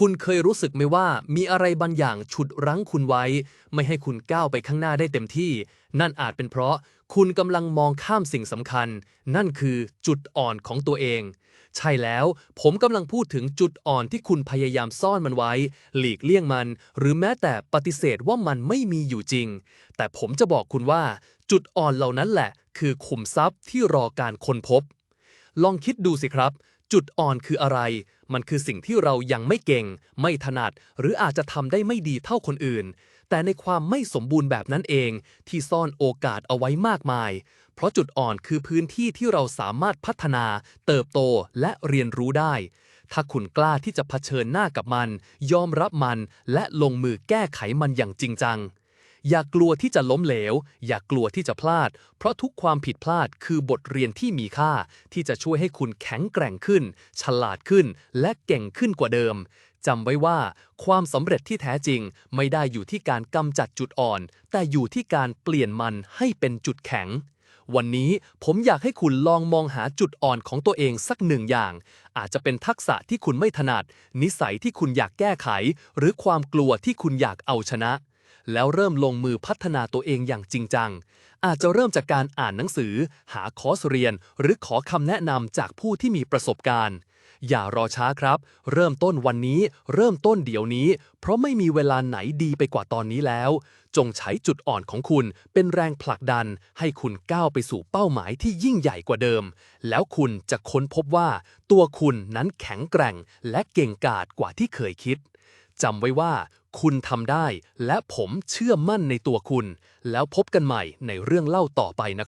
คุณเคยรู้สึกไหมว่ามีอะไรบางอย่างฉุดรั้งคุณไว้ ไม่ให้คุณก้าวไปข้างหน้าได้เต็มที่ นั่นอาจเป็นเพราะคุณกำลังมองข้ามสิ่งสำคัญ นั่นคือจุดอ่อนของตัวเอง ใช่แล้ว ผมกำลังพูดถึงจุดอ่อนที่คุณพยายามซ่อนมันไว้ หลีกเลี่ยงมัน หรือแม้แต่ปฏิเสธว่ามันไม่มีอยู่จริง แต่ผมจะบอกคุณว่า จุดอ่อนเหล่านั้นแหละ คือขุมทรัพย์ที่รอการค้นพบ ลองคิดดูสิครับ จุดอ่อนคืออะไร มันคือสิ่งที่เรายังไม่เก่ง ไม่ถนัด หรืออาจจะทำได้ไม่ดีเท่าคนอื่น แต่ในความไม่สมบูรณ์แบบนั้นเอง ที่ซ่อนโอกาสเอาไว้มากมาย เพราะจุดอ่อนคือพื้นที่ที่เราสามารถพัฒนา เติบโตและเรียนรู้ได้ ถ้าคุณกล้าที่จะเผชิญหน้ากับมัน ยอมรับมัน และลงมือแก้ไขมันอย่างจริงจัง อย่ากลัวที่จะล้มเหลว อย่ากลัวที่จะพลาด เพราะทุกความผิดพลาดคือบทเรียนที่มีค่า ที่จะช่วยให้คุณแข็งแกร่งขึ้น ฉลาดขึ้น และเก่งขึ้นกว่าเดิมจำไว้ว่า ความสำเร็จที่แท้จริง ไม่ได้อยู่ที่การกำจัดจุดอ่อน แต่อยู่ที่การเปลี่ยนมันให้เป็นจุดแข็งวันนี้ผมอยากให้คุณลองมองหาจุดอ่อนของตัวเองสักหนึ่งอย่าง อาจจะเป็นทักษะที่คุณไม่ถนัด นิสัยที่คุณอยากแก้ไข หรือความกลัวที่คุณอยากเอาชนะ แล้วเริ่มลงมือพัฒนาตัวเองอย่างจริงจัง อาจจะเริ่มจากการอ่านหนังสือ หาคอร์สเรียน หรือขอคำแนะนำจากผู้ที่มีประสบการณ์ อย่ารอช้าครับ เริ่มต้นวันนี้ เริ่มต้นเดี๋ยวนี้ เพราะไม่มีเวลาไหนดีไปกว่าตอนนี้แล้ว จงใช้จุดอ่อนของคุณเป็นแรงผลักดัน ให้คุณก้าวไปสู่เป้าหมายที่ยิ่งใหญ่กว่าเดิม แล้วคุณจะค้นพบว่า ตัวคุณนั้นแข็งแกร่ง และเก่งกาจกว่าที่เคยคิด จำไว้ว่า คุณทำได้ และผมเชื่อมั่นในตัวคุณ แล้วพบกันใหม่ในเรื่องเล่าต่อไปนะ